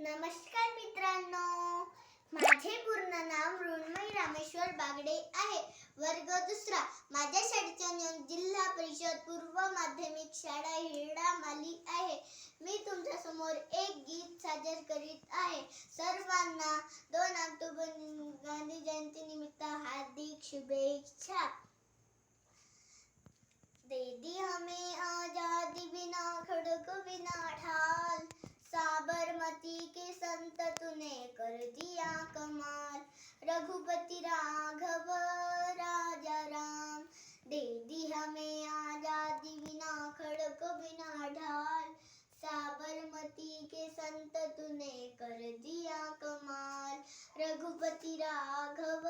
नमस्कार मित्रांनो. माझे पूर्ण नाव मृण्मयी रामेश्वर बागडे आहे. वर्ग दुसरा. माझ्या शाळेचे नाव जिल्हा परिषद पूर्व माध्यमिक शाळा हिरडा माली आहे. मी तुमच्यासमोर एक गीत सादर करीत आहे. सर्वांना दोन ऑक्टोबर गांधी जयंती निमित्त हार्दिक शुभेच्छा दे दी हमें आजादी बिना खड़क बिना ढाल साबरमती के संत तूने कर दिया कमाल रघुपति राघव राजा राम। दे दी हमें आजादी बिना खड़क बिना ढाल। साबरमती के संत तूने कर दिया कमाल। रघुपति राघव